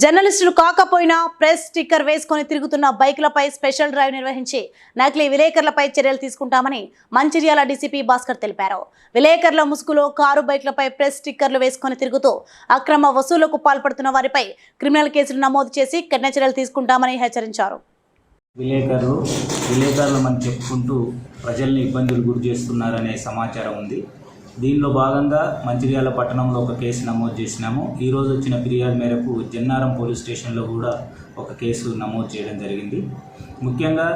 జర్నలిస్టులు కాకపోయినా press sticker వేసుకొని తిరుగుతున్న బైకులపై స్పెషల్ డ్రైవ్ నిర్వహించి నకిలీ విలేకరులపై చర్యలు తీసుకుంటామని మంచిర్యాల డీసీపీ భాస్కర్ తెలిపారు. విలేకరుల ముసుగులో కారు బైక్లపై ప్రెస్ స్టిక్కర్లు వేసుకొని తిరుగుతూ అక్రమ వసూళ్ళకు పాల్పడుతున్న వారిపై క్రిమినల్ కేసులు నమోదు చేసి కఠిన చర్యలు తీసుకుంటామని హెచ్చరించారు. విలేకరులు విలేకరులమని చెప్పుకుంటూ ప్రజల్ని ఇబ్బందులు గురి చేస్తున్నారనే సమాచారం ఉంది. దీనిలో భాగంగా మంచిర్యాల పట్టణంలో ఒక కేసు నమోదు చేసినాము. ఈరోజు వచ్చిన ఫిర్యాదు మేరకు జన్నారం పోలీస్ స్టేషన్లో కూడా ఒక కేసు నమోదు చేయడం జరిగింది. ముఖ్యంగా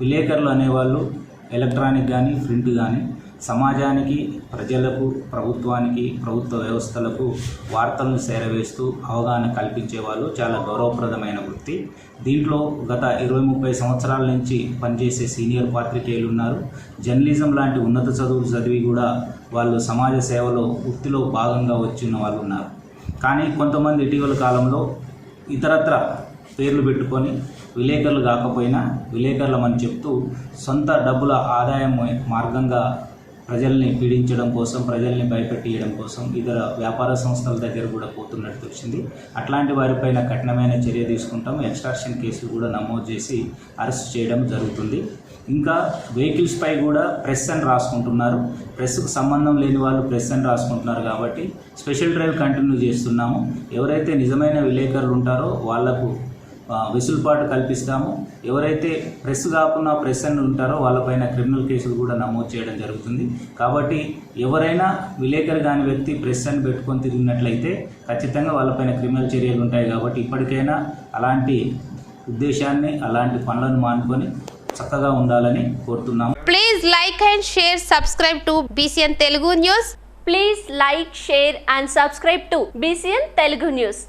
విలేకరులు అనేవాళ్ళు ఎలక్ట్రానిక్ కానీ ప్రింట్ కానీ సమాజానికి ప్రజలకు ప్రభుత్వానికి ప్రభుత్వ వ్యవస్థలకు వార్తలను చేరవేస్తూ అవగాహన కల్పించే వాళ్ళు చాలా గౌరవప్రదమైన వృత్తి. దీంట్లో గత ఇరవై ముప్పై సంవత్సరాల నుంచి పనిచేసే సీనియర్ పాత్రికేయులు ఉన్నారు. జర్నలిజం లాంటి ఉన్నత చదువులు చదివి కూడా వాళ్ళు సమాజ సేవలో వృత్తిలో భాగంగా వచ్చిన వాళ్ళు ఉన్నారు. కానీ కొంతమంది ఇటీవల కాలంలో ఇతరత్ర పేర్లు పెట్టుకొని విలేకరులు కాకపోయినా విలేకరులమని చెప్తూ సొంత డబ్బుల ఆదాయం మార్గంగా ప్రజల్ని పీడించడం కోసం ప్రజల్ని భయపెట్టియడం కోసం ఇతర వ్యాపార సంస్థల దగ్గర కూడా పోతున్నట్టు తెలిసింది అట్లాంటి వారిపైన కఠినమైన చర్య తీసుకుంటాం. ఎక్స్ట్రాక్షన్ కేసులు కూడా నమోదు చేసి అరెస్ట్ చేయడం జరుగుతుంది. ఇంకా వెహికల్స్ పై కూడా ప్రెస్ అని రాసుకుంటున్నారు. ప్రెస్కు సంబంధం లేని వాళ్ళు ప్రెస్ అని రాసుకుంటున్నారు కాబట్టి స్పెషల్ డ్రైవ్ కంటిన్యూ చేస్తున్నాము. ఎవరైతే నిజమైన విలేకరులు ఉంటారో వాళ్ళకు వెసులుబాటు కల్పిస్తాము. ఎవరైతే ప్రెస్ కాకుండా ప్రెస్ అని ఉంటారో వాళ్ళపైన క్రిమినల్ కేసులు కూడా నమోదు చేయడం జరుగుతుంది. కాబట్టి ఎవరైనా విలేకరు కాని వ్యక్తి ప్రెస్ అని పెట్టుకొని తిరిగినట్లయితే ఖచ్చితంగా వాళ్ళపైన క్రిమినల్ చర్యలు ఉంటాయి కాబట్టి ఇప్పటికైనా అలాంటి ఉద్దేశాన్ని అలాంటి పనులను మానుకొని చక్కగా ఉండాలని కోరుతున్నాము. Please like and share subscribe to BCN Telugu news please like share and subscribe to BCN Telugu news